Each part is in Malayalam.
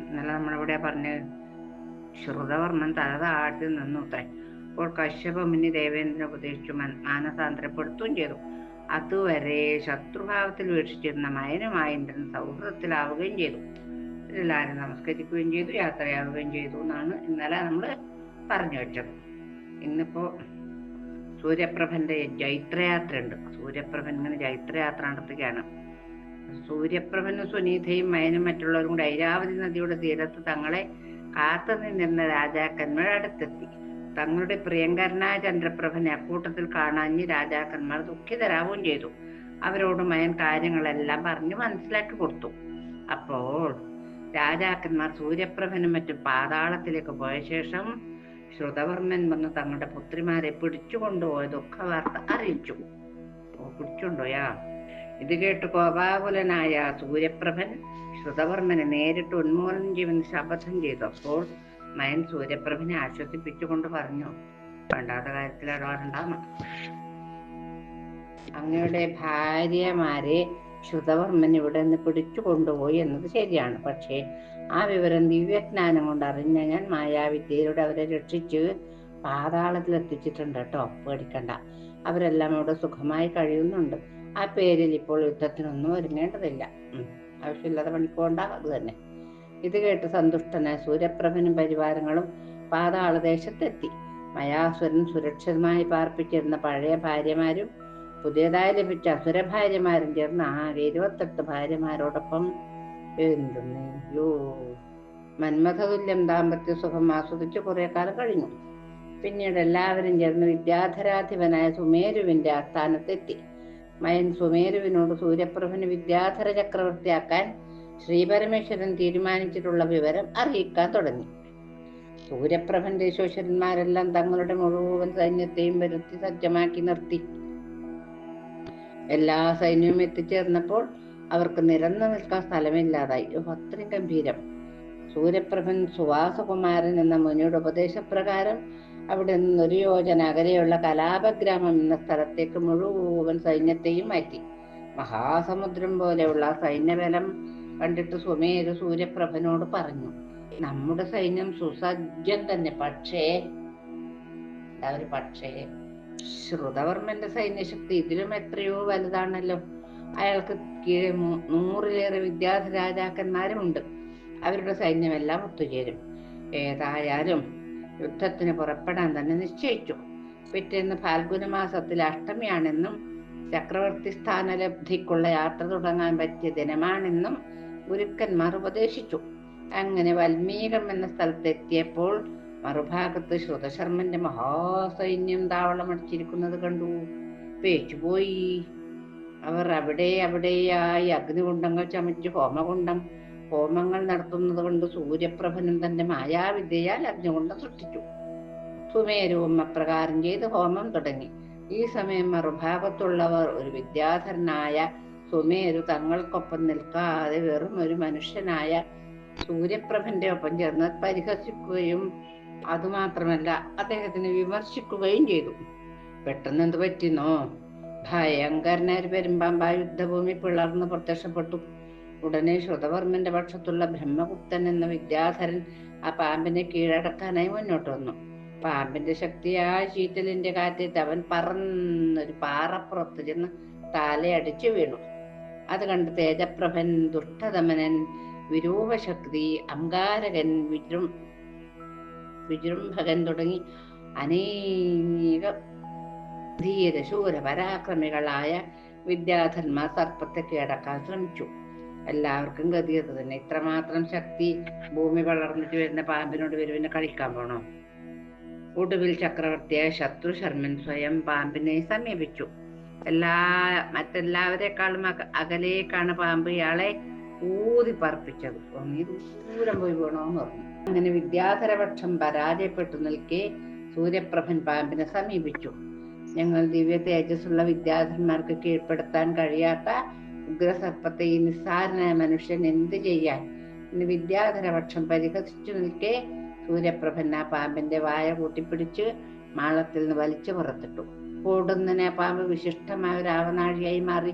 ഇന്നലെ നമ്മളിവിടെ പറഞ്ഞ് ശ്രുതവർമ്മൻ തല താഴ്ത്തി നിന്നു അത്രേ അപ്പോൾ കശ്യപ മുനി ദേവേന്ദ്രനെ ഉപദേശിച്ചു മാനസാന്തരപ്പെടുത്തുകയും ചെയ്തു. അതുവരെ ശത്രുഭാവത്തിൽ വീക്ഷിച്ചിരുന്ന മയനുമായി ഇന്ദ്രൻ സൗഹൃദത്തിലാവുകയും ചെയ്തു. എല്ലാവരും നമസ്കരിക്കുകയും ചെയ്തു യാത്രയാവുകയും ചെയ്തു എന്നാണ് ഇന്നലെ നമ്മൾ പറഞ്ഞു വെച്ചത്. ഇന്നിപ്പോ സൂര്യപ്രഭന്റെ ജൈത്രയാത്ര ഉണ്ട് സൂര്യപ്രഭൻ ഇങ്ങനെ ജൈത്രയാത്ര നടത്തുകയാണ്. സൂര്യപ്രഭനും സുനീതയും മയനും മറ്റുള്ളവരും കൂടി ഐരാവതി നദിയുടെ തീരത്ത് തങ്ങളെ കാത്തു നിന്നിരുന്ന രാജാക്കന്മാർ അടുത്തെത്തി. തങ്ങളുടെ പ്രിയങ്കരനായ ചന്ദ്രപ്രഭനെ അക്കൂട്ടത്തിൽ കാണാഞ്ഞ് രാജാക്കന്മാർ ദുഃഖിതരാവുകയും ചെയ്തു. അവരോട് മയൻ കാര്യങ്ങളെല്ലാം പറഞ്ഞു മനസ്സിലാക്കി കൊടുത്തു. അപ്പോൾ രാജാക്കന്മാർ സൂര്യപ്രഭനും മറ്റും പാതാളത്തിലേക്ക് പോയ ശേഷം ശ്രുതവർമ്മൻ വന്ന് തങ്ങളുടെ പുത്രിമാരെ പിടിച്ചുകൊണ്ടുപോയ ദുഃഖവാർത്ത അറിയിച്ചു. പിടിച്ചുകൊണ്ടുപോയാ? ഇത് കേട്ട് കോപാകുലനായ സൂര്യപ്രഭൻ ശ്രുതവർമ്മനെ നേരിട്ട് ഉന്മൂലനം ചെയ്യുമെന്ന് ശപഥം ചെയ്തു അപ്പോൾ മയൻ സൂര്യപ്രഭനെ ആശ്വസിപ്പിച്ചുകൊണ്ട് പറഞ്ഞു വേണ്ടാത്ത കാര്യത്തിൽ ഇടപാടുണ്ടാകണം അങ്ങയുടെ ഭാര്യമാരെ ശ്രുതവർമ്മൻ ഇവിടെ നിന്ന് പിടിച്ചു കൊണ്ടുപോയി എന്നത് ശരിയാണ്. പക്ഷേ ആ വിവരം ദിവ്യജ്ഞാനം കൊണ്ട് അറിഞ്ഞ ഞാൻ മായാവിദ്യയിലൂടെ അവരെ രക്ഷിച്ച് പാതാളത്തിൽ എത്തിച്ചിട്ടുണ്ട് കേട്ടോ. പേടിക്കണ്ട. അവരെല്ലാം ഇവിടെ സുഖമായി കഴിയുന്നുണ്ട്. ആ പേരിൽ ഇപ്പോൾ യുദ്ധത്തിനൊന്നും ഒരുങ്ങേണ്ടതില്ല. ആവശ്യമില്ലാതെ പണിക്കോണ്ട അത് തന്നെ. ഇത് കേട്ട് സന്തുഷ്ടനായ സൂര്യപ്രഭനും പരിവാരങ്ങളും പാതാളദേശത്തെത്തി മയാസുരൻ സുരക്ഷിതമായി പാർപ്പിച്ചിരുന്ന പഴയ ഭാര്യമാരും പുതിയതായി ലഭിച്ച അസുരഭാര്യമാരും ചേർന്ന് ആകെ ഇരുപത്തെട്ട് ഭാര്യമാരോടൊപ്പം എന്തെന്ന് യോ മന്മഥതുല്യം ദാമ്പത്യ സുഖം ആസ്വദിച്ച് കുറെ കാലം കഴിഞ്ഞു. പിന്നീട് എല്ലാവരും ചേർന്ന് വിദ്യാധരാധിപനായ സുമേരുവിന്റെ ആസ്ഥാനത്തെത്തി. മയൻ സുമേരുവിനോട് സൂര്യപ്രഭന് വിദ്യാധര ചക്രവർത്തിയാക്കാൻ ശ്രീപരമേശ്വരൻ തീരുമാനിച്ചിട്ടുള്ള വിവരം അറിയിക്കാൻ തുടങ്ങി. സൂര്യപ്രഭന്റെ യശോശ്വരന്മാരെല്ലാം തങ്ങളുടെ മുഴുവൻ സൈന്യത്തെയും വരുത്തി സജ്ജമാക്കി നിർത്തി. എല്ലാ സൈന്യവും എത്തിച്ചേർന്നപ്പോൾ അവർക്ക് നിരന്നു നിൽക്കാൻ സ്ഥലമില്ലാതായി. അത്രയും ഗംഭീരം. സൂര്യപ്രഭൻ സുവാസകുമാരൻ എന്ന മുനിയുടെ ഉപദേശപ്രകാരം അവിടെ ഒരു യോജന അകലെയുള്ള കലാപഗ്രാമം എന്ന സ്ഥലത്തേക്ക് മുഴുവൻ സൈന്യത്തെയും മാറ്റി. മഹാസമുദ്രം പോലെയുള്ള സൈന്യബലം കണ്ടിട്ട് സുമേര് സൂര്യപ്രഭനോട് പറഞ്ഞു നമ്മുടെ സൈന്യം സുസജ്ജം തന്നെ പക്ഷേ ഒരു പക്ഷേ ശ്രുതവർമ്മന്റെ സൈന്യശക്തി ഇതിലും എത്രയോ വലുതാണല്ലോ. അയാൾക്ക് കീഴേ നൂറിലേറെ വിദ്യാർത്ഥി രാജാക്കന്മാരുമുണ്ട് അവരുടെ സൈന്യമെല്ലാം ഒത്തുചേരും. ഏതായാലും യുദ്ധത്തിന് പുറപ്പെടാൻ തന്നെ നിശ്ചയിച്ചു. പിറ്റേന്ന് ഫാൽഗുന മാസത്തിൽ അഷ്ടമിയാണെന്നും ചക്രവർത്തി സ്ഥാനലബ്ധിക്കുള്ള യാത്ര തുടങ്ങാൻ പറ്റിയ ദിനമാണെന്നും ഗുരുക്കന്മാർ ഉപദേശിച്ചു അങ്ങനെ വൽമീകം എന്ന സ്ഥലത്തെത്തിയപ്പോൾ മറുഭാഗത്ത് ശ്രുതശർമ്മന്റെ മഹാസൈന്യം താവളമടിച്ചിരിക്കുന്നത് കണ്ടു. പേച്ചുപോയി. അവർ അവിടെ അവിടെയായി അഗ്നികുണ്ടങ്ങൾ ചമച്ച് ഹോമകുണ്ടം ഹോമങ്ങൾ നടത്തുന്നത് കൊണ്ട് സൂര്യപ്രഭനും തന്റെ മായാവിദ്യയാൽ അഗ്നികുണ്ടം സൃഷ്ടിച്ചു. സുമേരവും അപ്രകാരം ചെയ്ത് ഹോമം തുടങ്ങി. ഈ സമയം മറുഭാഗത്തുള്ളവർ ഒരു വിദ്യാധരനായ സുമേരു തങ്ങൾക്കൊപ്പം നിൽക്കാതെ വെറും ഒരു മനുഷ്യനായ സൂര്യപ്രഭന്റെ ഒപ്പം ചേർന്ന് പരിഹസിക്കുകയും അതുമാത്രമല്ല അദ്ദേഹത്തിന് വിമർശിക്കുകയും ചെയ്തു. പെട്ടെന്ന് എന്ത് പറ്റിന്നോ? ഭയങ്കരനായ പെരുമ്പാമ്പ യുദ്ധഭൂമി പിളർന്ന് പ്രത്യക്ഷപ്പെട്ടു. ഉടനെ ശ്രുതവർമ്മന്റെ പക്ഷത്തുള്ള ബ്രഹ്മഗുപ്തൻ എന്ന വിദ്യാധരൻ ആ പാമ്പിനെ കീഴടക്കാനായി മുന്നോട്ട് വന്നു. പാമ്പിന്റെ ശക്തിയായ ചീറ്റലിന്റെ കാറ്റേറ്റ് അവൻ പറന്നൊരു പാറപ്പുറത്ത് ചെന്ന് തലയടിച്ചു വീണു. അത് കണ്ട് തേജപ്രഭൻ ദുഷ്ടതമനൻ വിരൂപശക്തി അങ്കാരകൻ വിജൃം വിജൃംഭകൻ തുടങ്ങി അനേക ധീര ശൂര പരാക്രമികളായ വിദ്യാധന്മാർ സർപ്പത്തെ കീഴടക്കാൻ ശ്രമിച്ചു. എല്ലാവർക്കും ഗതി അത് തന്നെ. ഇത്രമാത്രം ശക്തി ഭൂമി വളർന്നിട്ട് വരുന്ന പാമ്പിനോട് വരുവിനെ കളിക്കാൻ പോണോ? ഒടുവിൽ ചക്രവർത്തിയായ ശത്രു ശർമ്മൻ സ്വയം പാമ്പിനെ സമീപിച്ചു. എല്ലാ മറ്റെല്ലാവരെക്കാളും അക- അകലേക്കാണ് പാമ്പ് ഇയാളെ ഊതി പറപ്പിച്ചത് ദൂരം പോയി വേണോന്ന് പറഞ്ഞു. അങ്ങനെ വിദ്യാധരപക്ഷം പരാജയപ്പെട്ടു നിൽക്കെ സൂര്യപ്രഭൻ പാമ്പിനെ സമീപിച്ചു. ഞങ്ങൾ ദിവ്യ തേജസ്സുള്ള വിദ്യാധരന്മാർക്ക് കീഴ്പ്പെടുത്താൻ കഴിയാത്ത ഉഗ്രസർപ്പത്തെ ഈ നിസ്സാരനായ മനുഷ്യൻ എന്ത് ചെയ്യാൻ? ഇന്ന് വിദ്യാധരപക്ഷം പരിഹസിച്ചു നിൽക്കെ സൂര്യപ്രഭൻ ആ പാമ്പിന്റെ വായ കൂട്ടിപ്പിടിച്ച് മാളത്തിൽ നിന്ന് വലിച്ചു പുറത്തിട്ടു. കൂടുന്നതിനെ പാമ്പ് വിശിഷ്ടമായ ഒരു ആവനാഴിയായി മാറി.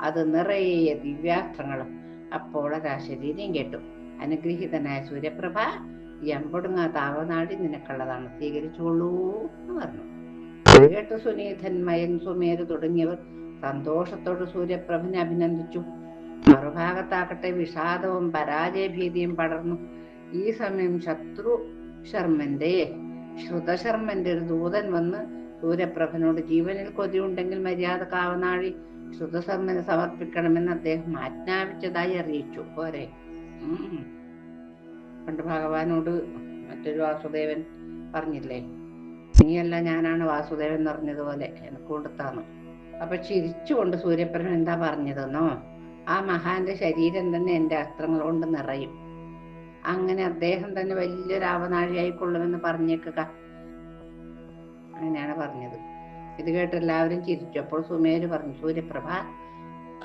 അത് നിറയെ ദിവ്യാസ്ത്രങ്ങളും അപ്പോൾ ഒരാശരീരം കേട്ടു. അനുഗ്രഹീതനായ സൂര്യപ്രഭ ഈ താവനാടി നിനക്കുള്ളതാണ് സ്വീകരിച്ചോളൂ എന്ന് പറഞ്ഞു. കേട്ട് സുനീതൻ മയൻ സുമേര് തുടങ്ങിയവർ സന്തോഷത്തോട് സൂര്യപ്രഭനെ അഭിനന്ദിച്ചു. മറുഭാഗത്താകട്ടെ വിഷാദവും പരാജയഭീതിയും പടർന്നു. ഈ സമയം ശത്രു ശർമ്മന്റെ ശ്രുതശർമ്മന്റെ ഒരു ദൂതൻ വന്ന് സൂര്യപ്രഭനോട് ജീവനിൽ കൊതിയുണ്ടെങ്കിൽ മര്യാദ കാവനാഴി ശ്രുതശർമ്മന് സമർപ്പിക്കണമെന്ന് അദ്ദേഹം ആജ്ഞാപിച്ചതായി അറിയിച്ചു. പോരെ. പണ്ട് ഭഗവാനോട് മറ്റൊരു വാസുദേവൻ പറഞ്ഞില്ലേ? നീയല്ല ഞാനാണ് വാസുദേവൻ പറഞ്ഞതുപോലെ എനിക്ക് കൊടുത്താന്ന് അപ്പൊ ചിരിച്ചുകൊണ്ട് സൂര്യപ്രഭൻ എന്താ പറഞ്ഞതെന്നോ? ആ മഹാന്റെ ശരീരം തന്നെ എന്റെ അസ്ത്രങ്ങൾ കൊണ്ട് നിറയും. അങ്ങനെ അദ്ദേഹം തന്നെ വലിയൊരു ആവനാഴിയായിക്കൊള്ളുമെന്ന് പറഞ്ഞേക്കുക. അങ്ങനെയാണ് പറഞ്ഞത്. ഇത് കേട്ട് എല്ലാവരും ചിരിച്ചു. അപ്പോൾ സുമേര് പറഞ്ഞു സൂര്യപ്രഭ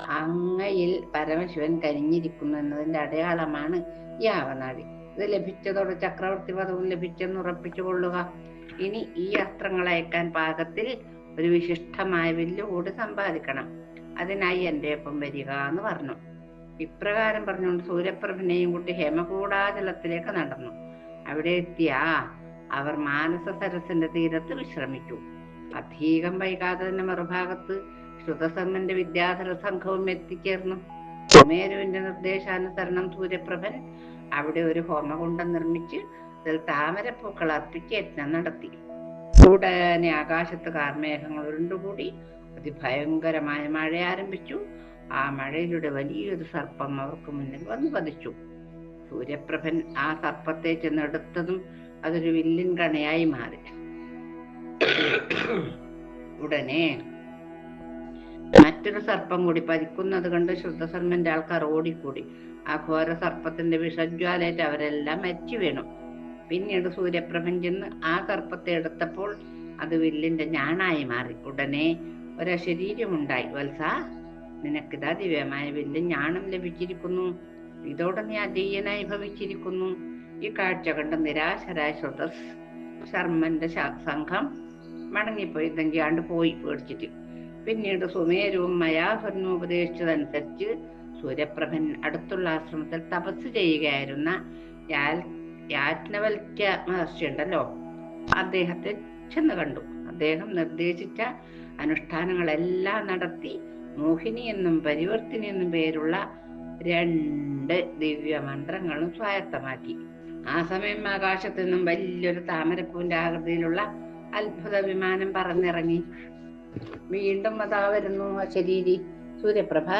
അങ്ങയിൽ പരമശിവൻ കരിഞ്ഞിരിക്കുന്നു എന്നതിന്റെ അടയാളമാണ് ഈ ആവനാഴി. ഇത് ലഭിച്ചതോടെ ചക്രവർത്തി പദവും ലഭിച്ചെന്ന് ഉറപ്പിച്ചു കൊള്ളുക ഇനി ഈ അസ്ത്രങ്ങൾ അയക്കാൻ പാകത്തിൽ ഒരു വിശിഷ്ടമായ വില്ല് കൂടി സമ്പാദിക്കണം. അതിനായി എന്റെ ഒപ്പം വരിക എന്ന് പറഞ്ഞു. ഇപ്രകാരം പറഞ്ഞുകൊണ്ട് സൂര്യപ്രഭനെയും കൂട്ടി ഹേമകൂടാചലത്തിലേക്ക് നടന്നു. അവിടെ എത്തിയ അവർ മാനസ സരസിന്റെ തീരത്ത് വിശ്രമിച്ചു. അധികം വൈകാതെ തന്നെ മറുഭാഗത്ത് ശ്രുതസമ്മന്റെ വിദ്യാധര സംഘവും എത്തിച്ചേർന്നു. സുമേരുവിന്റെ നിർദ്ദേശാനുസരണം സൂര്യപ്രഭൻ അവിടെ ഒരു ഹോമകുണ്ടം നിർമ്മിച്ച് അതിൽ താമരപ്പൂക്കൾ അർപ്പിച്ച് യജ്ഞം നടത്തി. ഉടനെ ആകാശത്ത് കാർമേഘങ്ങൾ ഉരുണ്ടുകൂടി അതിഭയങ്കരമായ മഴ ആരംഭിച്ചു. ആ മഴയിലൂടെ വലിയൊരു സർപ്പം അവർക്ക് മുന്നിൽ വന്നു പതിച്ചു. സൂര്യപ്രഭൻ ആ സർപ്പത്തെ ചെന്നെടുത്തതും അതൊരു വില്ലിൻ കണയായി മാറി. ഉടനെ മറ്റൊരു സർപ്പം കൂടി പതിക്കുന്നത് കണ്ട് ശുദ്ധസർമ്മന്റെ ആൾക്കാർ ഓടിക്കൂടി. ആ ഘോര സർപ്പത്തിന്റെ വിഷജ്വാലേറ്റ് അവരെല്ലാം മരിച്ചു വീണു. പിന്നീട് സൂര്യപ്രഭൻ ചെന്ന് ആ സർപ്പത്തെ എടുത്തപ്പോൾ അത് വില്ലിന്റെ ഞാണായി മാറി. ഉടനെ ഒരശരീരമുണ്ടായി. വത്സ നിനക്കിതാ ദിവ്യമായ വില്ലും ഞാണും ലഭിച്ചിരിക്കുന്നു. ഇതോടെ നീ അജയ്യനായി ഭവിച്ചിരിക്കുന്നു. ഈ കാഴ്ച കണ്ട് നിരാശരായ ശ്രുതസ് ശർമ്മന്റെ സംഘം മടങ്ങിപ്പോയി. തങ്കിയാണ്ട് പോയി പേടിച്ചിട്ട്. പിന്നീട് സുമേരവും മയാസുരനും ഉപദേശിച്ചതനുസരിച്ച് സൂര്യപ്രഭൻ അടുത്തുള്ള ആശ്രമത്തിൽ തപസ് ചെയ്യുകയായിരുന്ന യാൽ- യാജ്ഞവൽക്യ മഹർഷി ഉണ്ടല്ലോ അദ്ദേഹത്തെ ചെന്ന് കണ്ടു. അദ്ദേഹം നിർദ്ദേശിച്ച അനുഷ്ഠാനങ്ങളെല്ലാം നടത്തി മോഹിനി എന്നും പരിവർത്തിനി എന്നും പേരുള്ള രണ്ട് ദിവ്യ മന്ത്രങ്ങളും സ്വായത്തമാക്കി. ആ സമയം ആകാശത്തു നിന്നും വലിയൊരു താമരപ്പൂവിന്റെ ആകൃതിയിലുള്ള അത്ഭുത വിമാനം പറന്നിറങ്ങി. വീണ്ടും അതാ വരുന്നു ശരീരി. സൂര്യപ്രഭ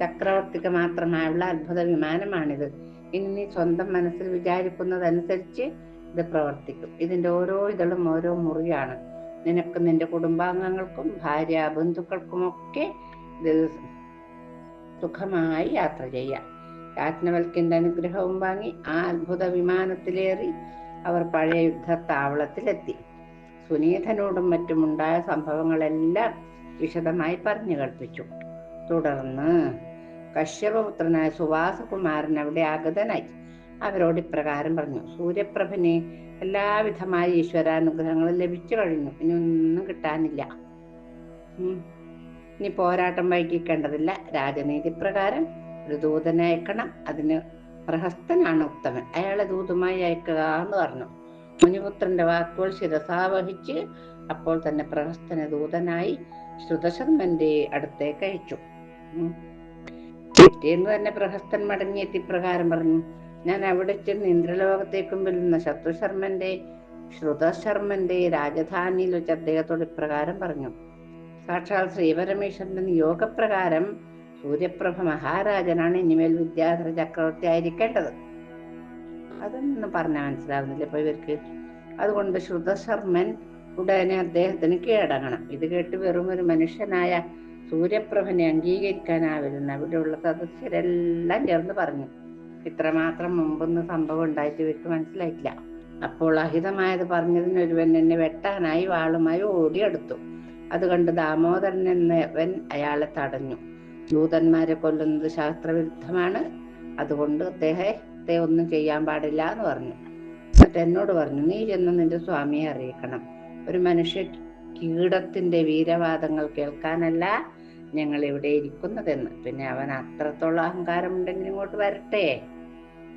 ചക്രവർത്തിക്ക് മാത്രമായുള്ള അത്ഭുത വിമാനമാണിത്. ഇനി നീ സ്വന്തം മനസ്സിൽ വിചാരിക്കുന്നതനുസരിച്ച് ഇത് പ്രവർത്തിക്കും. ഇതിന്റെ ഓരോ ഇതളും ഓരോ മുറിയാണ്. നിനക്ക് നിന്റെ കുടുംബാംഗങ്ങൾക്കും ഭാര്യ ബന്ധുക്കൾക്കുമൊക്കെ ഇത് സുഖമായി യാത്ര ചെയ്യാം. യാജ്ഞവൽക്കിന്റെ അനുഗ്രഹവും വാങ്ങി ആ അത്ഭുത വിമാനത്തിലേറി അവർ പഴയ യുദ്ധത്താവളത്തിലെത്തി. സുനീതനോടും മറ്റുമുണ്ടായ സംഭവങ്ങളെല്ലാം വിശദമായി പറഞ്ഞു കൽപ്പിച്ചു തുടർന്ന് കശ്യപപുത്രനായ സുവാസകുമാരൻ അവിടെ ആഗതനായി. അവരോട് ഇപ്രകാരം പറഞ്ഞു സൂര്യപ്രഭന് എല്ലാവിധമായ ഈശ്വരാനുഗ്രഹങ്ങളും ലഭിച്ചു കഴിഞ്ഞു. ഇനി ഒന്നും കിട്ടാനില്ല. ഇനി പോരാട്ടം വൈകിക്കേണ്ടതില്ല. രാജനീതി പ്രകാരം ഒരു ദൂതനെ അയക്കണം. അതിന് പ്രഹസ്തനാണ് ഉത്തമൻ. അയാളെ ദൂതുമായി അയക്കുക എന്ന് പറഞ്ഞു. മുനിപുത്രന്റെ വാക്കുകൾ ശിരസാവഹിച്ച് അപ്പോൾ തന്നെ പ്രഹസ്തനെ ദൂതനായി ശ്രുതശർമ്മന്റെ അടുത്തേക്ക് അയച്ചു. പിറ്റേന്ന് തന്നെ പ്രഹസ്തൻ മടങ്ങിയെത്തി പ്രകാരം പറഞ്ഞു. ഞാൻ അവിടെ ചെന്ന് ഇന്ദ്രലോകത്തേക്കും വെല്ലുന്ന ശത്രുശർമ്മന്റെ ശ്രുതശർമ്മന്റെ രാജധാനിയിൽ വെച്ച് അദ്ദേഹത്തോട് ഇപ്രകാരം പറഞ്ഞു. സാക്ഷാൽ ശ്രീപരമേശ്വരന്റെ നിയോഗപ്രകാരം സൂര്യപ്രഭ മഹാരാജനാണ് ഇനിമേൽ വിദ്യാധര ചക്രവർത്തി ആയിരിക്കേണ്ടത്. അതൊന്നും പറഞ്ഞാൽ മനസ്സിലാവുന്നില്ല ഇപ്പൊ ഇവർക്ക്. അതുകൊണ്ട് ശ്രുതശർമ്മൻ ഉടനെ അദ്ദേഹത്തിന് കീഴടങ്ങണം. ഇത് കേട്ട് വെറും ഒരു മനുഷ്യനായ സൂര്യപ്രഭനെ അംഗീകരിക്കാനാവില്ലെന്ന് അവിടെയുള്ള സദസ്യരെല്ലാം ചേർന്ന് പറഞ്ഞു. ഇത്രമാത്രം മുമ്പൊന്നും സംഭവം ഉണ്ടായിട്ട് ഇവർക്ക് മനസ്സിലായിട്ടില്ല. അപ്പോൾ അഹിതമായത് പറഞ്ഞതിന് ഒരുവൻ എന്നെ വെട്ടാനായി വാളുമായി ഓടിയെടുത്തു. അത് കണ്ട് ദാമോദരൻ എന്നവൻ അയാളെ തടഞ്ഞു. ദൂതന്മാരെ കൊല്ലുന്നത് ശാസ്ത്രവിരുദ്ധമാണ്. അതുകൊണ്ട് അദ്ദേഹത്തെ ഒന്നും ചെയ്യാൻ പാടില്ല എന്ന് പറഞ്ഞു. എന്നിട്ട് എന്നോട് പറഞ്ഞു നീ ചെന്ന് നിന്റെ സ്വാമിയെ അറിയിക്കണം. ഒരു മനുഷ്യ കീടത്തിന്റെ വീരവാദങ്ങൾ കേൾക്കാനല്ല ഞങ്ങൾ ഇവിടെ ഇരിക്കുന്നതെന്ന്. പിന്നെ അവൻ അത്രത്തോളം അഹങ്കാരം ഉണ്ടെങ്കിൽ ഇങ്ങോട്ട് വരട്ടെ.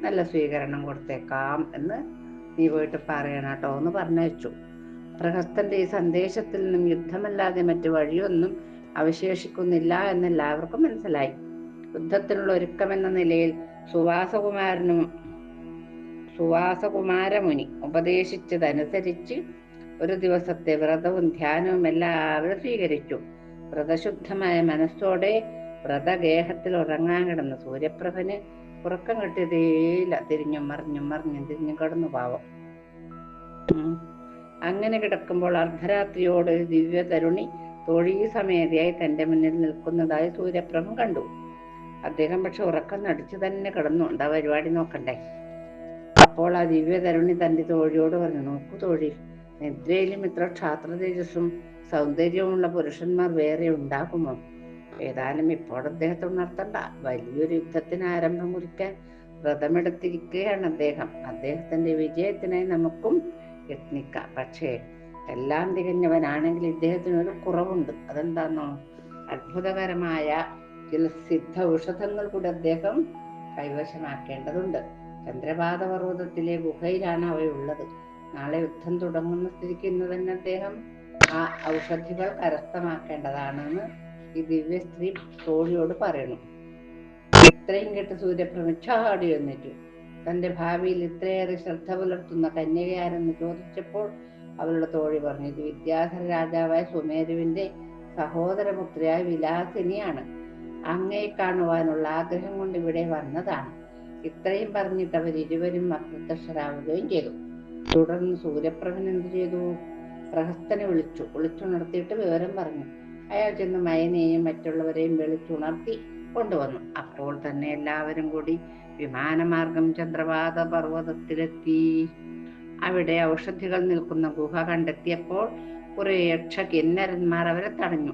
നല്ല സ്വീകരണം കൊടുത്തേക്കാം എന്ന് നീ പോയിട്ട് പറയണം കേട്ടോ എന്ന് പറഞ്ഞയച്ചു പ്രഹസ്തന്റെ ഈ സന്ദേശത്തിൽ നിന്നും യുദ്ധമല്ലാതെ മറ്റു വഴിയൊന്നും അവശേഷിക്കുന്നില്ല എന്ന് എല്ലാവർക്കും മനസ്സിലായി. യുദ്ധത്തിനുള്ള ഒരുക്കമെന്ന നിലയിൽ സുവാസകുമാരനും സുവാസകുമാരമുനി ഉപദേശിച്ചതനുസരിച്ച് ഒരു ദിവസത്തെ വ്രതവും ധ്യാനവും എല്ലാവരും സ്വീകരിച്ചു. വ്രതശുദ്ധമായ മനസ്സോടെ വ്രതഗേഹത്തിൽ ഉറങ്ങാൻ കിടന്ന സൂര്യപ്രഭന് ഉറക്കം കിട്ടിയതേയില്ല തിരിഞ്ഞും മറിഞ്ഞും മറിഞ്ഞും തിരിഞ്ഞും കടന്നു പാവം. അങ്ങനെ കിടക്കുമ്പോൾ അർദ്ധരാത്രിയോട് ഒരു ദിവ്യ തരുണി തോഴീ സമേതയായി തന്റെ മുന്നിൽ നിൽക്കുന്നതായി സൂര്യപ്രഭ കണ്ടു. അദ്ദേഹം പക്ഷെ ഉറക്കം നടിച്ചു തന്നെ കിടന്നു. എന്താ പരിപാടി നോക്കണ്ടേ? അപ്പോൾ ആ ദിവ്യ തരുണി തന്റെ തോഴിയോട് പറഞ്ഞു നോക്കൂ തോഴി നിദ്രയിലും ഇത്ര ക്ഷാത്ര തേജസ്സും സൗന്ദര്യവുമുള്ള പുരുഷന്മാർ വേറെ ഉണ്ടാകുമോ? ഏതാനും ഇപ്പോൾ അദ്ദേഹത്തെ ഉണർത്തണ്ട. വലിയൊരു യുദ്ധത്തിന് ആരംഭം കുറിക്കാൻ വ്രതമെടുത്തിരിക്കുകയാണ് അദ്ദേഹം. അദ്ദേഹത്തിന്റെ വിജയത്തിനായി നമുക്കും യത്നിക്കാം. പക്ഷേ എല്ലാം തികഞ്ഞവനാണെങ്കിൽ ഇദ്ദേഹത്തിന് ഒരു കുറവുണ്ട്. അതെന്താണോ അത്ഭുതകരമായ ചില സിദ്ധ ഔഷധങ്ങൾ കൂടി അദ്ദേഹം കൈവശമാക്കേണ്ടതുണ്ട്. ചന്ദ്രപാത പർവതത്തിലെ ഗുഹയിലാണ് അവയുള്ളത്. നാളെ യുദ്ധം തുടങ്ങുന്ന സ്ഥിതിക്ക് ഇന്ന് തന്നെ അദ്ദേഹം ആ ഔഷധികൾ കരസ്ഥമാക്കേണ്ടതാണെന്ന് ഈ ദിവ്യ സ്ത്രീ തോഴിയോട് പറയുന്നു. ഇത്രയും കേട്ട് സൂര്യപ്രഭ ചാടി വന്നിട്ടു തന്റെ ഭാവിയിൽ ഇത്രയേറെ ശ്രദ്ധ പുലർത്തുന്ന കന്യകയാരെന്ന് ചോദിച്ചപ്പോൾ അവളുടെ തോഴി പറഞ്ഞു ഇത് വിദ്യാധര രാജാവായ സുമേരുവിന്റെ സഹോദരപുത്രിയായ വിലാസിനിയാണ്. അങ്ങയെ കാണുവാനുള്ള ആഗ്രഹം കൊണ്ട് ഇവിടെ വന്നതാണ്. ഇത്രയും പറഞ്ഞിട്ട് അവർ ഇരുവരും അപ്രത്യക്ഷരാവുകയും ചെയ്തു. തുടർന്ന് സൂര്യപ്രഭൻ എന്ത് ചെയ്തു? പ്രഹസ്തനെ വിളിച്ചു. വിളിച്ചുണർത്തിയിട്ട് വിവരം പറഞ്ഞു. അയാൾ ചെന്ന് മയനെയും മറ്റുള്ളവരെയും വിളിച്ചുണർത്തി കൊണ്ടുവന്നു. അപ്പോൾ തന്നെ എല്ലാവരും കൂടി വിമാനമാർഗം ചന്ദ്രപാത പർവതത്തിലെത്തി. അവിടെ ഔഷധികൾ നിൽക്കുന്ന ഗുഹ കണ്ടെത്തിയപ്പോൾ കുറെ യക്ഷ കിന്നരന്മാർ അവരെ തടഞ്ഞു.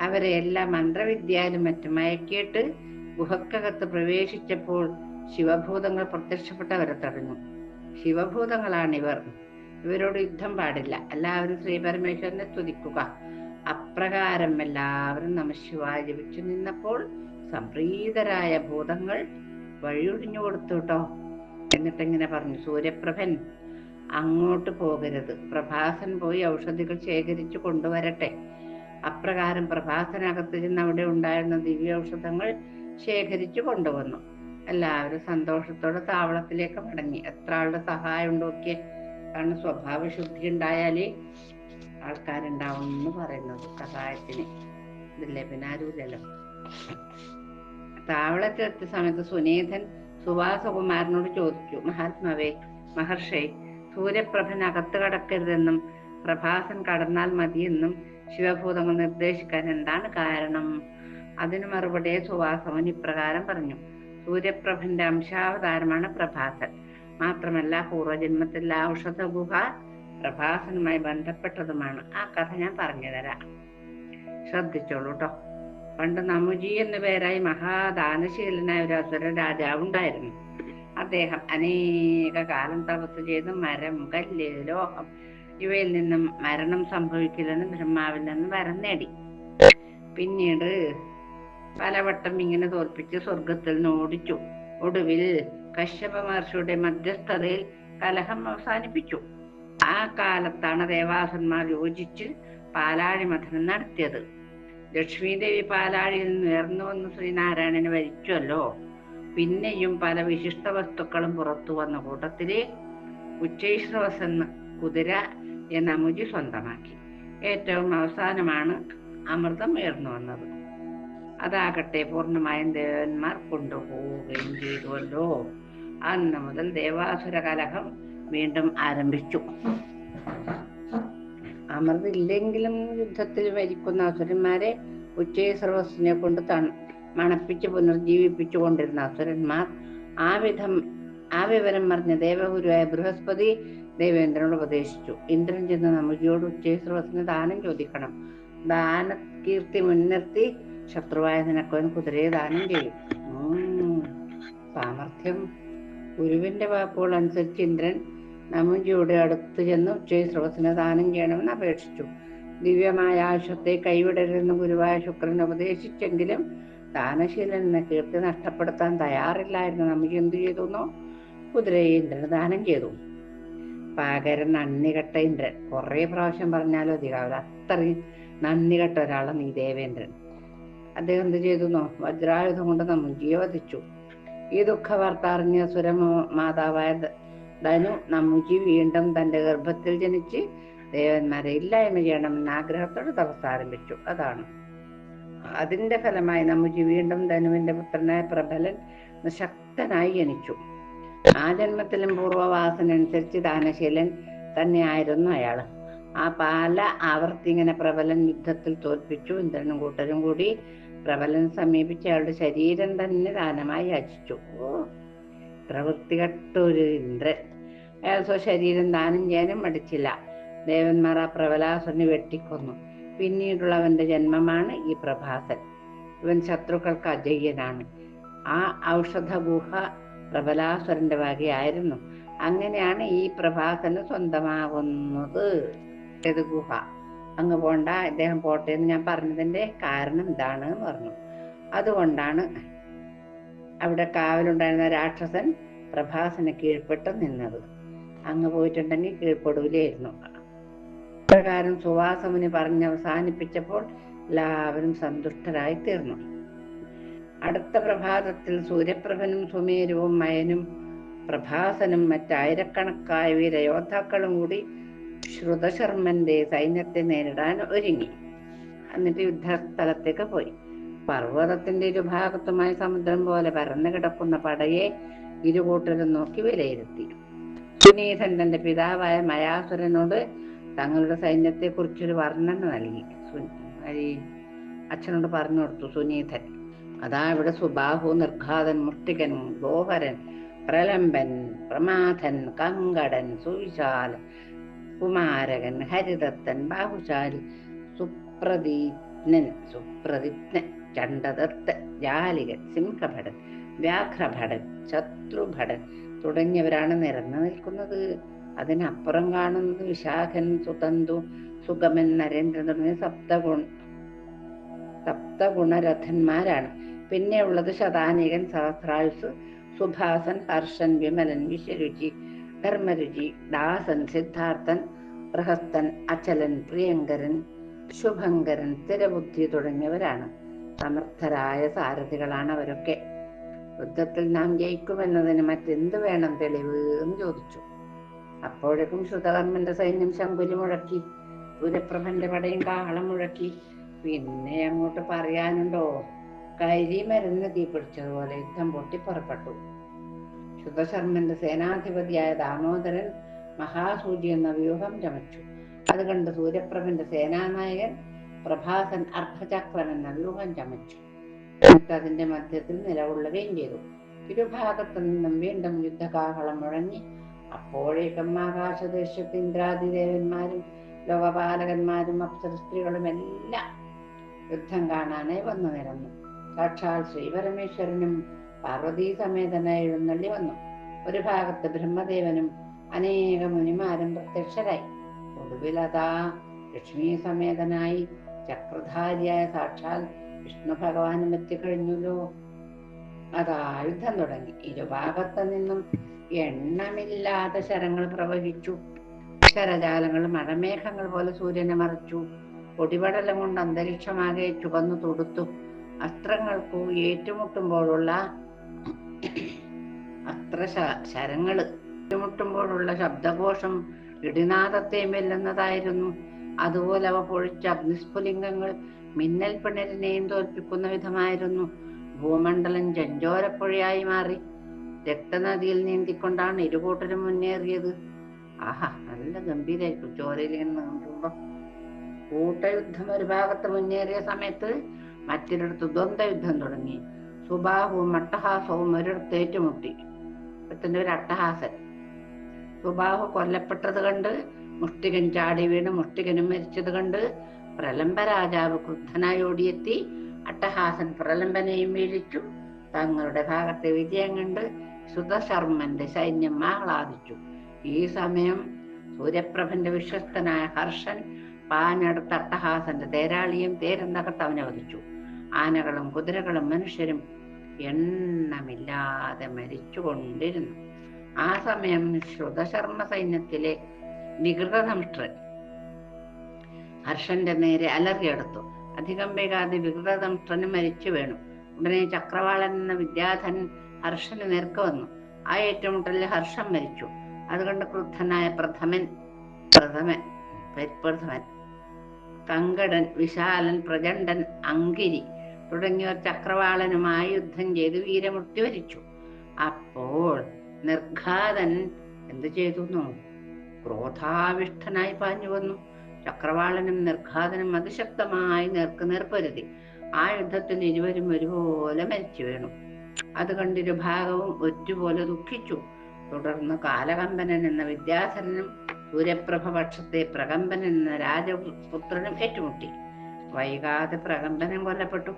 അവരെ എല്ലാ മന്ത്രവിദ്യയിലും മറ്റും മയക്കിയിട്ട് ഗുഹക്കകത്ത് പ്രവേശിച്ചപ്പോൾ ശിവഭൂതങ്ങൾ പ്രത്യക്ഷപ്പെട്ടവരെ തടഞ്ഞു. ശിവഭൂതങ്ങളാണിവർ. ഇവരോട് യുദ്ധം പാടില്ല. എല്ലാവരും ശ്രീ പരമേശ്വരനെ സ്തുതിക്കുക. അപ്രകാരം എല്ലാവരും നമശിവായ ജപിച്ചു നിന്നപ്പോൾ സംപ്രീതരായ ഭൂതങ്ങൾ വഴിയൊഴിഞ്ഞു കൊടുത്തു കേട്ടോ എന്നിട്ട് ഇങ്ങനെ പറഞ്ഞു സൂര്യപ്രഭൻ അങ്ങോട്ട് പോകരുത്. പ്രഭാസൻ പോയി ഔഷധികൾ ശേഖരിച്ചു കൊണ്ടുവരട്ടെ. അപ്രകാരം പ്രഭാസനകത്ത് ചെന്ന് അവിടെ ഉണ്ടായിരുന്ന ദിവ്യ ഔഷധങ്ങൾ ശേഖരിച്ചു കൊണ്ടുവന്നു. എല്ലാവരും സന്തോഷത്തോടെ താവളത്തിലേക്ക് മടങ്ങി. എത്ര ആളുടെ സഹായം ഉണ്ടോക്കിയ കാരണം സ്വഭാവ ശുദ്ധി ഉണ്ടായാലേ ആൾക്കാരുണ്ടാവും എന്ന് പറയുന്നത് സഹായത്തിന്. ഇതില്ലേ പിന്നെ ആരുമില്ലല്ലോ താവളത്തിലെത്തിയ സമയത്ത് സുനീതൻ സുവാസകുമാരനോട് ചോദിച്ചു മഹാത്മാവേ മഹർഷേ സൂര്യപ്രഭൻ അകത്ത് കടക്കരുതെന്നും പ്രഭാസൻ കടന്നാൽ മതിയെന്നും ശിവഭൂതങ്ങൾ നിർദ്ദേശിക്കാൻ എന്താണ് കാരണം? അതിന് മറുപടിയെ സുവാസവൻ ഇപ്രകാരം പറഞ്ഞു സൂര്യപ്രഭന്റെ അംശാവതാരമാണ് പ്രഭാസൻ. മാത്രമല്ല പൂർവജന്മത്തിൽ ആ ഔഷധ ഗുഹ പ്രഭാസനുമായി ബന്ധപ്പെട്ടതുമാണ്. ആ കഥ ഞാൻ പറഞ്ഞു തരാം ശ്രദ്ധിച്ചോളൂ കേട്ടോ പണ്ട് നമുജി എന്ന പേരായി മഹാദാനശീലനായ ഒരു അസുര രാജാവ് ഉണ്ടായിരുന്നു. അദ്ദേഹം അനേക കാലം തപസ് ചെയ്ത്. മരം കല്ല് ലോഹം ഇവയിൽ നിന്നും മരണം സംഭവിക്കില്ലെന്ന് ബ്രഹ്മാവിൽ നിന്ന് വരം നേടി. പിന്നീട് പലവട്ടം ഇങ്ങനെ തോൽപ്പിച്ച് സ്വർഗത്തിൽ നിന്ന് ഓടിച്ചു. ഒടുവിൽ കശ്യപ മഹർഷിയുടെ മധ്യസ്ഥതയിൽ കലഹം അവസാനിപ്പിച്ചു. ആ കാലത്താണ് ദേവാസന്മാർ യോജിച്ച് പാലാഴി മഥനം നടത്തിയത്. ലക്ഷ്മീദേവി പാലാഴിയിൽ നിന്ന് ഉയർന്നു വന്ന് ശ്രീനാരായണനെ വരിച്ചുവല്ലോ. പിന്നെയും പല വിശിഷ്ട വസ്തുക്കളും പുറത്തു വന്ന കൂട്ടത്തിൽ ഉച്ചൈശ്രവസ് എന്ന കുതിര എന്ന അമുജി സ്വന്തമാക്കി. ഏറ്റവും അവസാനമാണ് അമൃതം ഉയർന്നു വന്നത്. അതാകട്ടെ പൂർണമായും ദേവന്മാർ കൊണ്ടുപോവുകയും ചെയ്തുവല്ലോ. അന്ന് മുതൽ ദേവാസുര കലഹം വീണ്ടും ആരംഭിച്ചു. അമൃതില്ലെങ്കിലും യുദ്ധത്തിൽ മരിക്കുന്ന അസുരന്മാരെ ഉച്ചയ സർവസ്വനെ കൊണ്ട് മണപ്പിച്ച് പുനർജീവിപ്പിച്ചു കൊണ്ടിരുന്ന അസുരന്മാർ ആ വിധം ആ വിവരം പറഞ്ഞ ദേവഗുരുവായ ബൃഹസ്പതി ദേവേന്ദ്രനോട് ഉപദേശിച്ചു. ഇന്ദ്രൻ ചെന്ന് നമുജിയോട് ഉച്ചയ സർവസിന് ദാനം ചോദിക്കണം. ദാന കീർത്തി മുൻനിർത്തി ശത്രുവായ നിനക്കവൻ കുതിരയെ ദാനം ചെയ്യും. സാമർഥ്യം ഗുരുവിന്റെ വാക്കുകൾ അനുസരിച്ച് ഇന്ദ്രൻ നമുജിയുടെ അടുത്ത് ചെന്ന് ഉച്ചയിൽ സ്രോതസ്സിന് ദാനം ചെയ്യണമെന്ന് അപേക്ഷിച്ചു. ദിവ്യമായ ആശുത്തെ കൈവിടരുതെന്ന് ഗുരുവായ ശുക്രൻ ഉപദേശിച്ചെങ്കിലും ദാനശീലൻ എന്ന കീർത്തി നഷ്ടപ്പെടുത്താൻ തയ്യാറില്ലായിരുന്നു. നമുക്ക് എന്തു ചെയ്തുന്നോ കുതിരയെ ഇന്ദ്രൻ ദാനം ചെയ്തു. പകരം നന്ദി കെട്ട ഇന്ദ്രൻ. കുറെ പ്രാവശ്യം പറഞ്ഞാലും അധികാവില്ല അത്രയും നന്ദി കെട്ട ഒരാളാണ് ഈ ദേവേന്ദ്രൻ. അദ്ദേഹം എന്ത് ചെയ്തു? വജ്രായുധം കൊണ്ട് നമ്മുജിയെ വധിച്ചു. ഈ ദുഃഖ വാർത്ത അറിഞ്ഞ സുര മാതാവായ ധനു നമുക്ക് വീണ്ടും തന്റെ ഗർഭത്തിൽ ജനിച്ച് ദേവന്മാരെ ഇല്ലായ്മ ചെയ്യണമെന്ന ആഗ്രഹത്തോടെ തപസ് ആരംഭിച്ചു അതാണ്. അതിന്റെ ഫലമായി നമുക്ക് വീണ്ടും ധനുവിന്റെ പുത്രനായ പ്രബലൻ ശക്തനായി ജനിച്ചു. ആ ജന്മത്തിലും പൂർവവാസനനുസരിച്ച് ദാനശീലൻ തന്നെയായിരുന്നു അയാൾ. ആ പാല ആവർത്തി ഇങ്ങനെ പ്രബലൻ യുദ്ധത്തിൽ തോൽപ്പിച്ചു. ഇന്ദ്രനും കൂട്ടരും കൂടി പ്രബലൻ സമീപിച്ച് അയാളുടെ ശരീരം തന്നെ ദാനമായി യാചിച്ചു ഓ പ്രവൃത്തികെട്ടൊരു ഇന്ദ്രൻ. അയാൾ സ്വശരീരം ദാനം ചെയ്യാനും മടിച്ചില്ല. ദേവന്മാർ ആ പ്രബലാസുരനെ വെട്ടിക്കൊന്നു. പിന്നീടുള്ളവന്റെ ജന്മമാണ് ഈ പ്രഭാസൻ. ഇവൻ ശത്രുക്കൾക്ക് അജയ്യനാണ്. ആ ഔഷധ ഗുഹ പ്രബലാസുരന്റെ വകയായിരുന്നു. അങ്ങനെയാണ് ഈ പ്രഭാസന് സ്വന്തമാകുന്നത്. ഗുഹ? അങ്ങ് പോണ്ട ഇദ്ദേഹം പോട്ടെ എന്ന് ഞാൻ പറഞ്ഞതിന്റെ കാരണം ഇതാണ് എന്ന് പറഞ്ഞു. അതുകൊണ്ടാണ് അവിടെ കാവലുണ്ടായിരുന്ന രാക്ഷസൻ പ്രഭാസന് കീഴ്പ്പെട്ട് നിന്നത്. അങ്ങ് പോയിട്ടുണ്ടെങ്കിൽ കീഴ്പ്പെടൂലായിരുന്നു. പ്രകാരം സുവാസമുനി പറഞ്ഞ് അവസാനിപ്പിച്ചപ്പോൾ എല്ലാവരും സന്തുഷ്ടരായി തീർന്നു അടുത്ത പ്രഭാതത്തിൽ സൂര്യപ്രഭനും സുമേരുവും മയനും പ്രഭാസനും മറ്റായിരക്കണക്കായ വീരയോദ്ധാക്കളും കൂടി ശ്രുതശർമ്മന്റെ സൈന്യത്തെ നേരിടാൻ ഒരുങ്ങി. എന്നിട്ട് യുദ്ധസ്ഥലത്തേക്ക് പോയി. പർവതത്തിന്റെ ഇരുഭാഗത്തുമായി സമുദ്രം പോലെ പരന്നു കിടക്കുന്ന പടയെ ഇരുകൂട്ടരും നോക്കി വിലയിരുത്തി. സുനീധൻ തന്റെ പിതാവായ മയാസുരനോട് തങ്ങളുടെ സൈന്യത്തെ കുറിച്ചൊരു വർണന നൽകി. അച്ഛനോട് പറഞ്ഞു കൊടുത്തു സുനീതൻ അതാ ഇവിടെ സുബാഹു നിർഘാതൻ മുഷ്ടികൻ ഗോഹരൻ പ്രലംബൻ പ്രമാഥൻ കങ്കടൻ സുവിശാലൻ കുമാരകൻ ഹരിദത്തൻ ബാഹുശാലി സുപ്രദീപ്നൻ സുപ്രതിജ്ഞൻ ചണ്ഡദത്തൻ ജാലികൻ സിംഹഭടൻ വ്യാഘ്രഭടൻ ശത്രുഭടൻ തുടങ്ങിയവരാണ് നിരന്നു നിൽക്കുന്നത്. അതിനപ്പുറം കാണുന്നത് വിശാഖൻ സുതന്തു സുഗമൻ നരേന്ദ്രൻ തുടങ്ങിയ സപ്തഗുണ സപ്തഗുണരഥന്മാരാണ്. പിന്നെ ഉള്ളത് ശതാനികൻ സുഭാസൻ ഹർഷൻ വിമലൻ വിശ്വരുചി ധർമ്മരുചി ദാസൻ സിദ്ധാർത്ഥൻ പ്രഹസ്തൻ അചലൻ പ്രിയങ്കരൻ ശുഭങ്കരൻ സ്ഥിരബുദ്ധി തുടങ്ങിയവരാണ്. സമർത്ഥരായ സാരഥികളാണ് അവരൊക്കെ. യുദ്ധത്തിൽ നാം ജയിക്കുമെന്നതിന് മറ്റെന്ത് വേണം തെളിവ് എന്ന് ചോദിച്ചു. അപ്പോഴേക്കും ശ്രുതകർമ്മന്റെ സൈന്യം ശങ്കുലി മുഴക്കി സൂര്യപ്രഭന്റെ പടയും കാഹളം മുഴക്കി. പിന്നെ അങ്ങോട്ട് പറയാനുണ്ടോ? കരിമരുന്ന് തീ പിടിച്ചതുപോലെ യുദ്ധം പൊട്ടി പുറപ്പെട്ടു ശുദ്ധശർമ്മന്റെ സേനാധിപതിയായ ദാമോദരൻ മഹാസൂചി എന്ന വ്യൂഹം ചമച്ചു അത് കണ്ട് സൂര്യപ്രഭന്റെ സേനാനായകൻ പ്രഭാസൻ അർദ്ധചക്രം എന്ന വ്യൂഹം ചമച്ചു അതിന്റെ മധ്യത്തിൽ നിലകൊള്ളുകയും ചെയ്തു. ഇരുഭാഗത്തു നിന്നും വീണ്ടും യുദ്ധകാഹളം മുഴങ്ങി. അപ്പോഴേക്കും ആകാശദേശത്ത് ഇന്ദ്രാദിദേവന്മാരും ലോകപാലകന്മാരും അപ്സര സ്ത്രീകളും എല്ലാം യുദ്ധം കാണാനായി വന്നു നിരന്നു. സാക്ഷാൽ ശ്രീപരമേശ്വരനും പാർവതീ സമേതനായി എഴുന്നള്ളി വന്നു. ഒരു ഭാഗത്ത് ബ്രഹ്മദേവനും അനേക മുനിമാരും പ്രത്യക്ഷരായി. ഒടുവിൽ അതാ ലക്ഷ്മി സമേതനായി ചക്രധാരിയായ സാക്ഷാൽ വിഷ്ണു ഭഗവാനും എത്തിക്കഴിഞ്ഞല്ലോ. അതാ യുദ്ധം തുടങ്ങി. ഇരുഭാഗത്തു നിന്നും എണ്ണമില്ലാത്ത ശരങ്ങൾ പ്രവഹിച്ചു. ശരജാലങ്ങൾ മഴമേഘങ്ങൾ പോലെ സൂര്യനെ മറച്ചു. പൊടിപടലം കൊണ്ട് അന്തരീക്ഷമാകെ ചുവന്നു തൊടുത്തു. അസ്ത്രങ്ങൾക്കു ഏറ്റുമുട്ടുമ്പോഴുള്ള അസ്ത്ര ശരങ്ങൾ ശരങ്ങൾ. ഏറ്റുമുട്ടുമ്പോഴുള്ള ശബ്ദഘോഷം ഇടിനാദത്തെ മെല്ലുന്നതായിരുന്നു. അതുപോലെ അവ പൊഴിച്ച അഗ്നിസ്ഫുലിംഗങ്ങൾ മിന്നൽ പിണരിനെയും തോൽപ്പിക്കുന്ന വിധമായിരുന്നു. ഭൂമണ്ഡലം ചെഞ്ചോരപ്പുഴയായി മാറി. രക്തനദിയിൽ നീന്തിക്കൊണ്ടാണ് ഇരുകൂട്ടരും മുന്നേറിയത്. ആഹാ നല്ല ഗംഭീരായിരിക്കും ചോരയിൽ നീന്തുമ്പോ. കൂട്ടയുദ്ധം ഒരു ഭാഗത്ത് മുന്നേറിയ സമയത്ത് മറ്റൊരിടത്ത് ദ്വന്ദ്വയുദ്ധം തുടങ്ങി. സുബാഹുവും അട്ടഹാസവും ഒരിടത്തേറ്റുമുട്ടി. ഇപ്പത്തിന്റെ ഒരു അട്ടഹാസൻ. സുബാഹു കൊല്ലപ്പെട്ടത് കണ്ട് മുഷ്ടികൻ ചാടി വീണ് മുഷ്ടികനും മരിച്ചത് കണ്ട് പ്രലംബ രാജാവ് ക്രുദ്ധനായി ഓടിയെത്തി അട്ടഹാസൻ പ്രലംബനെയും വീഴിച്ചു. തങ്ങളുടെ ഭാഗത്തെ വിജയം കണ്ട് സുധശർമ്മന്റെ സൈന്യം ആഹ്ലാദിച്ചു. ഈ സമയം സൂര്യപ്രഭന്റെ വിശ്വസ്തനായ ഹർഷൻ പാനടുത്ത അട്ടഹാസന്റെ തേരാളിയും തേരും തകർത്ത് അവനെ വധിച്ചു. ആനകളും കുതിരകളും മനുഷ്യരും എണ്ണമില്ലാതെ മരിച്ചുകൊണ്ടിരുന്നു. ആ സമയം ശ്രുതശർമ്മ സൈന്യത്തിലെ വികൃതദംഷ്ട്രൻ ഹർഷന്റെ നേരെ അലറിയെടുത്തു അധികം വൈകാതെ വികൃതദംഷ്ട്രന് മരിച്ചു വേണു. ഉടനെ ചക്രവാളൻ എന്ന വിദ്യാധൻ ഹർഷന് നേർക്ക് വന്നു. ആ ഏറ്റുമുട്ടലിൽ ഹർഷം മരിച്ചു. അതുകൊണ്ട് ക്രുദ്ധനായ പ്രഥമൻ പ്രഥമൻ പ്രഥമൻ കങ്കടൻ വിശാലൻ പ്രചണ്ഡൻ അങ്കിരി തുടങ്ങിയവർ ചക്രവാളനുമായി യുദ്ധം ചെയ്ത് വീരമൃത്യു വരിച്ചു. അപ്പോൾ നിർഘാതൻ എന്ത് ചെയ്തു? ക്രോധാവിഷ്ഠനായി പാഞ്ഞു വന്നു. ചക്രവാളനും നിർഘാതനും അതിശക്തമായി നേർക്ക് നേർപ്പരുതി ആ യുദ്ധത്തിൽ ഇരുവരും ഒരുപോലെ മരിച്ചു വീണു. അത് കണ്ടിരു ഭാഗവും ഒറ്റുപോലെ ദുഃഖിച്ചു. തുടർന്ന് കാലകമ്പനൻ എന്ന വിദ്യാധരനും സൂര്യപ്രഭ പക്ഷത്തെ പ്രകമ്പനൻ എന്ന രാജപുത്രനും ഏറ്റുമുട്ടി. വൈകാതെ പ്രകമ്പനൻ കൊല്ലപ്പെട്ടു.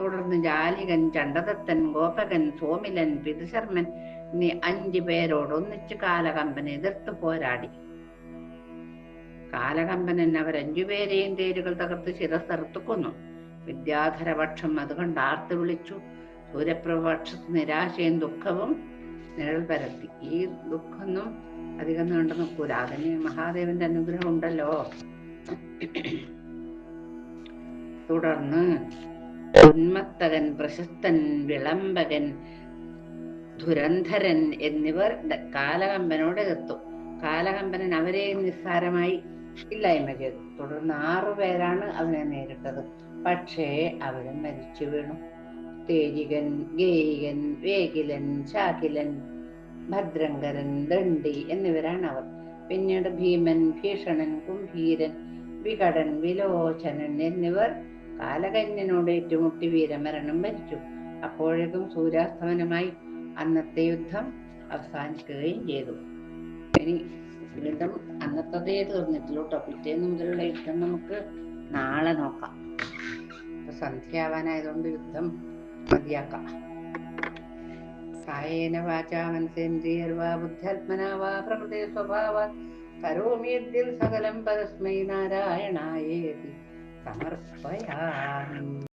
തുടർന്ന് ജാലികൻ ചണ്ടദത്തൻ ഗോപകൻ സോമിലൻ പിതൃശർമ്മൻ എന്നീ അഞ്ചു പേരോട് ഒന്നിച്ച് കാലകമ്പനെ എതിർത്ത് പോരാടി. കാലകമ്പനൻ അവർ അഞ്ചുപേരെയും തേരുകൾ തകർത്ത് ശിരസ്സറുത്ത് കൊന്നു വിദ്യാധരപക്ഷം അതുകൊണ്ട് ആർത്ത് വിളിച്ചു. സൂര്യപ്രപക്ഷത്ത് നിരാശയും ദുഃഖവും നിഴൽ പരത്തി. ഈ ദുഃഖമൊന്നും അധികം നീണ്ടു നിൽക്കൂല. അതിന് മഹാദേവന്റെ അനുഗ്രഹം ഉണ്ടല്ലോ തുടർന്ന് ഉന്മത്തകൻ പ്രശസ്തൻ വിളംബകൻ ധുരന്ധരൻ എന്നിവർ കാലകമ്പനോട് എത്തു കാലകമ്പനൻ അവരെ നിസ്സാരമായി ഇല്ലായ്മ ചെയ്തു. തുടർന്ന് ആറു പേരാണ് അവനെ നേരിട്ടത്. പക്ഷേ അവരും മരിച്ചു വീണു. തേജികൻ ഗേയികൻ വേഗിലൻ ശാകിലൻ ഭദ്രങ്കരൻ ദണ്ഡി എന്നിവരാണ് അവർ. പിന്നീട് ഭീമൻ ഭീഷണൻ കുംഭീരൻ വികടൻ വിലോചനൻ എന്നിവർ കാലകന്യനോട് ഏറ്റുമുട്ടി വീരമരണം വരിച്ചു അപ്പോഴേക്കും സൂര്യാസ്തമനമായി അന്നത്തെ യുദ്ധം അവസാനിക്കുകയും ചെയ്തു. ഇനി യുദ്ധം അന്നത്തതേ തീർന്നിട്ടുള്ളൂ കേട്ടോ. പിറ്റേന്ന് മുതലുള്ള യുദ്ധം നമുക്ക് നാളെ നോക്കാം. ഇപ്പൊ സന്ധ്യാവാനായതുകൊണ്ട് യുദ്ധം മതിയാക്കാം. കായേന വാചാ മനസേന്ദ്രിയർവാ ബുദ്ധ്യാത്മനാ വാ പ്രകൃതി സ്വഭാവ കരോമി സകലം പരസ്മൈ നാരായണായേതി. kamar bayang